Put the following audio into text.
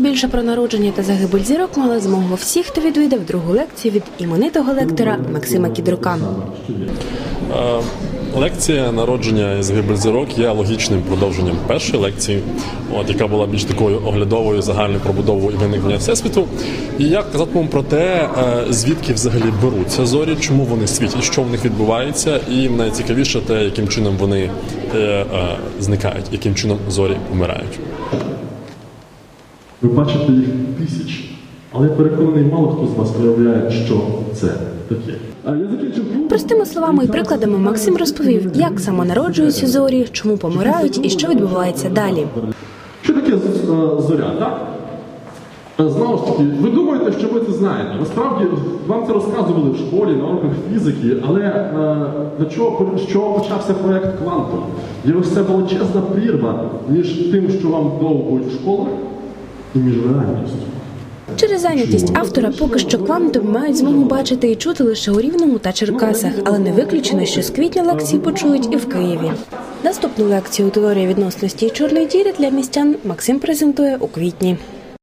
більше про народження та загибель зірок мали змогу всі, хто відвідав другу лекцію від іменитого лектора Максима Кідрука. Лекція народження і загибель зірок є логічним продовженням першої лекції, от яка була більш такою оглядовою загальною пробудовою і виникнення всесвіту. І я казатиму про те, е, звідки взагалі беруться зорі, чому вони світять, що в них відбувається, і найцікавіше те, яким чином вони е, е, зникають, яким чином зорі помирають. Ви бачите їх тисячі, але я переконаний, мало хто з вас уявляє, що це таке. Простими словами і прикладами Максим розповів, як самонароджуються зорі, чому помирають і що відбувається далі. Що таке е, зоря, так? Е, Знову ж таки, ви думаєте, що ви це знаєте. Насправді вам це розказували в школі на уроках фізики, але е, чого з чого почався проект Квантум? Є ось ця величезна прірва між тим, що вам довгують в школах, і між реальністю. Через зайнятість автора поки що квантум мають змогу бачити і чути лише у Рівному та Черкасах, але не виключено, що з квітня лекції почують і в Києві. Наступну лекцію теорія відносності і чорної діри для містян Максим презентує у квітні.